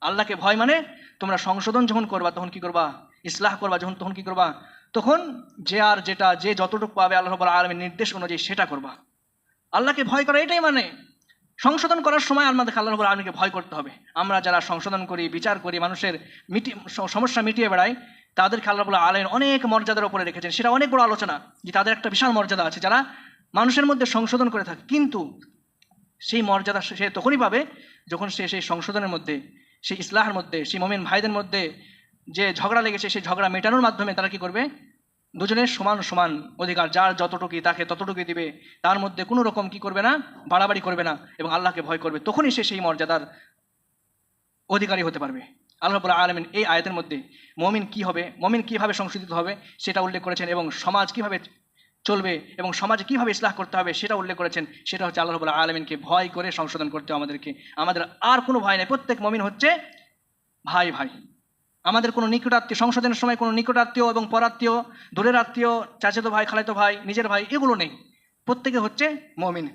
আল্লাহকে ভয় মানে তোমরা সংশোধন যখন করবা, তখন কি করবা? ইসলাহ করবা যখন, তখন কি করবা? তখন যে আর যেটা, যে যতটুকু পাবে আল্লাহ রব্বুল আলমীর নির্দেশ অনুযায়ী সেটা করবা। আল্লাহকে ভয় করা এটাই মানে। সংশোধন করার সময় আমাদের আল্লাহ রব্বুল আলমীকে ভয় করতে হবে। আমরা যারা সংশোধন করি, বিচার করি, মানুষের মিটি, সমস্যা মিটিয়ে বেড়াই, তাদেরকে আল্লাহ রব্বুল আলমীর অনেক মর্যাদার উপরে রেখেছেন। সেটা অনেক বড় আলোচনা যে তাদের একটা বিশাল মর্যাদা আছে। যারা মানুষের মধ্যে সংশোধন করে থাকে, কিন্তু সেই মর্যাদা সে তখনই পাবে যখন সে সেই সংশোধনের মধ্যে সেই ইসলাহের মধ্যে, সেই মমিন ভাইদের মধ্যে যে ঝগড়া লেগেছে, সেই ঝগড়া মেটানোর মাধ্যমে তারা কি করবে? দুজনের সমান সমান অধিকার, যার যতটুকুই তাকে ততটুকুই দিবে, তার মধ্যে কোনো রকম কি করবে না? বাড়াবাড়ি করবে না এবং আল্লাহকে ভয় করবে। তখনই সে সেই মর্যাদার অধিকারী হতে পারবে। আল্লাহ আলমিন এই আয়াতের মধ্যে মমিন কি হবে, মমিন কীভাবে সংশোধিত হবে সেটা উল্লেখ করেছেন এবং সমাজ কীভাবে চলবে এবং সমাজে কীভাবে ইসলাহ করতে হবে সেটা উল্লেখ করেছেন, সেটা হচ্ছে আল্লাহ রবুল্লাহ আলমিনকে ভয় করে সংশোধন করতে আমাদেরকে। আমাদের আর কোনো ভয় নেই, প্রত্যেক মমিন হচ্ছে ভাই ভাই। আমাদের কোনো নিকটাত্মীয় সংশোধনের সময় কোনো নিকটাত্মীয় এবং পরাত্মীয়, দূরের আত্মীয়, চাচাতো ভাই, খালাতো ভাই, নিজের ভাই, এগুলো নেই। প্রত্যেকে হচ্ছে মমিন।